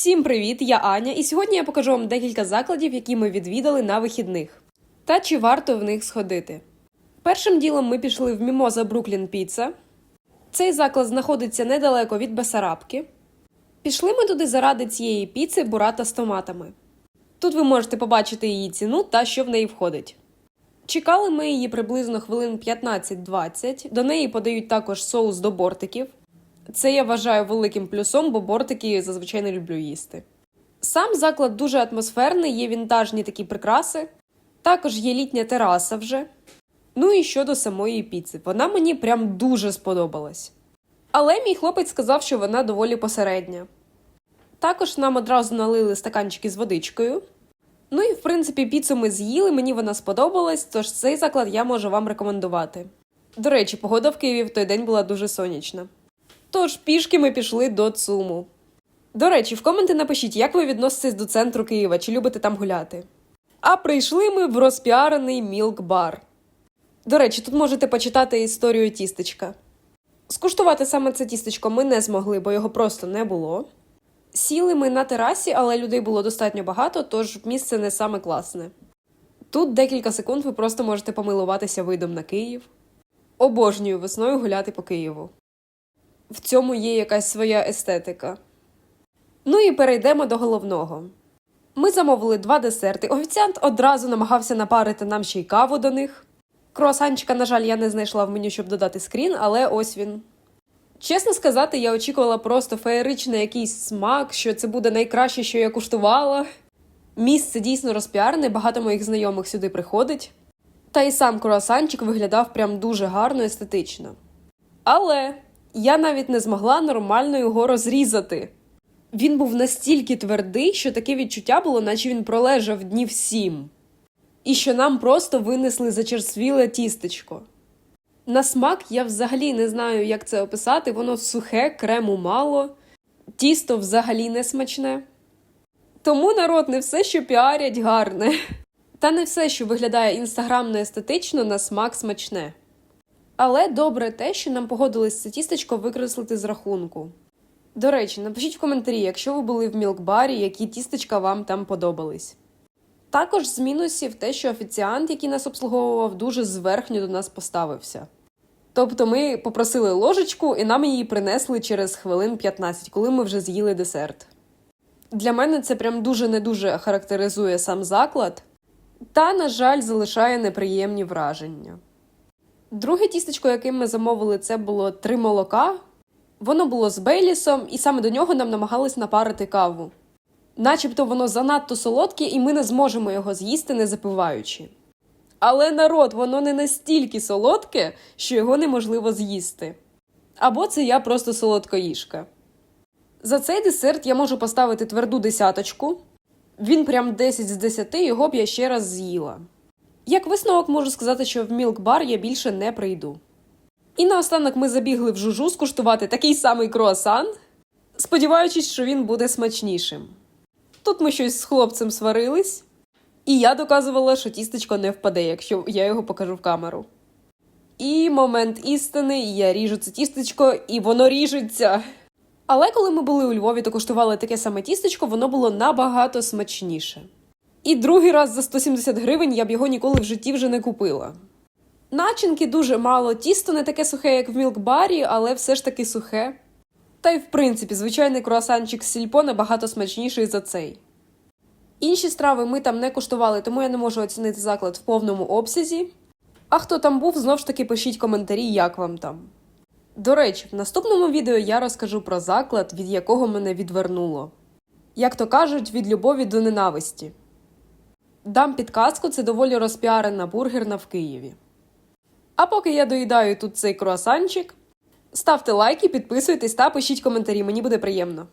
Всім привіт! Я Аня, і сьогодні я покажу вам декілька закладів, які ми відвідали на вихідних. Та чи варто в них сходити. Першим ділом ми пішли в Мімоза Бруклін Піца. Цей заклад знаходиться недалеко від Бесарабки. Пішли ми туди заради цієї піци бурата з томатами. Тут ви можете побачити її ціну та що в неї входить. Чекали ми її приблизно хвилин 15-20. До неї подають також соус до бортиків. Це я вважаю великим плюсом, бо бортики зазвичай не люблю їсти. Сам заклад дуже атмосферний, є вінтажні такі прикраси. Також є літня тераса вже. Ну і щодо самої піци, вона мені прям дуже сподобалась. Але мій хлопець сказав, що вона доволі посередня. Також нам одразу налили стаканчики з водичкою. Ну і в принципі піцу ми з'їли, мені вона сподобалась, тож цей заклад я можу вам рекомендувати. До речі, погода в Києві в той день була дуже сонячна. Тож пішки ми пішли до ЦУМу. До речі, в коменти напишіть, як ви відноситесь до центру Києва, чи любите там гуляти. А прийшли ми в розпіарений Мілк Бар. До речі, тут можете почитати історію тістечка. Скуштувати саме це тістечко ми не змогли, бо його просто не було. Сіли ми на терасі, але людей було достатньо багато, тож місце не саме класне. Тут декілька секунд ви просто можете помилуватися видом на Київ. Обожнюю весною гуляти по Києву. В цьому є якась своя естетика. Ну і перейдемо до головного. Ми замовили два десерти. Офіціант одразу намагався напарити нам ще й каву до них. Круасанчика, на жаль, я не знайшла в меню, щоб додати скрін, але ось він. Чесно сказати, я очікувала просто феєричний якийсь смак, що це буде найкраще, що я куштувала. Місце дійсно розпіарене, багато моїх знайомих сюди приходить. Та й сам круасанчик виглядав прям дуже гарно естетично. Але я навіть не змогла нормально його розрізати. Він був настільки твердий, що таке відчуття було, наче він пролежав днів сім. І що нам просто винесли зачерствіле тістечко. На смак я взагалі не знаю, як це описати, воно сухе, крему мало, тісто взагалі не смачне. Тому народ не все, що піарять, гарне. Та не все, що виглядає інстаграмно естетично, на смак смачне. Але добре те, що нам погодилось це тістечко викреслити з рахунку. До речі, напишіть в коментарі, якщо ви були в мілкбарі, які тістечка вам там подобались. Також з мінусів те, що офіціант, який нас обслуговував, дуже зверхньо до нас поставився. Тобто ми попросили ложечку і нам її принесли через хвилин 15, коли ми вже з'їли десерт. Для мене це прям дуже не дуже характеризує сам заклад, та, на жаль, залишає неприємні враження. Друге тістечко, яке ми замовили, це було три молока. Воно було з бейлісом, і саме до нього нам намагались напарити каву. Начебто воно занадто солодке, і ми не зможемо його з'їсти, не запиваючи. Але народ, воно не настільки солодке, що його неможливо з'їсти. Або це я просто солодкоїжка. За цей десерт я можу поставити тверду десяточку. Він прям 10 з 10, його б я ще раз з'їла. Як висновок можу сказати, що в мілк-бар я більше не прийду. І наостанок ми забігли в жужу скуштувати такий самий круасан, сподіваючись, що він буде смачнішим. Тут ми щось з хлопцем сварились, і я доказувала, що тістечко не впаде, якщо я його покажу в камеру. І момент істини, я ріжу це тістечко, і воно ріжеться. Але коли ми були у Львові та куштували таке саме тістечко, воно було набагато смачніше. І другий раз за 170 гривень я б його ніколи в житті вже не купила. Начинки дуже мало, тісто не таке сухе, як в мілкбарі, але все ж таки сухе. Та й в принципі, звичайний круасанчик з сільпо набагато смачніший за цей. Інші страви ми там не куштували, тому я не можу оцінити заклад в повному обсязі. А хто там був, знов ж таки пишіть коментарі, як вам там. До речі, в наступному відео я розкажу про заклад, від якого мене відвернуло. Як то кажуть, від любові до ненависті. Дам підказку, це доволі розпіарена бургерна в Києві. А поки я доїдаю тут цей круасанчик, ставте лайки, підписуйтесь та пишіть коментарі, мені буде приємно.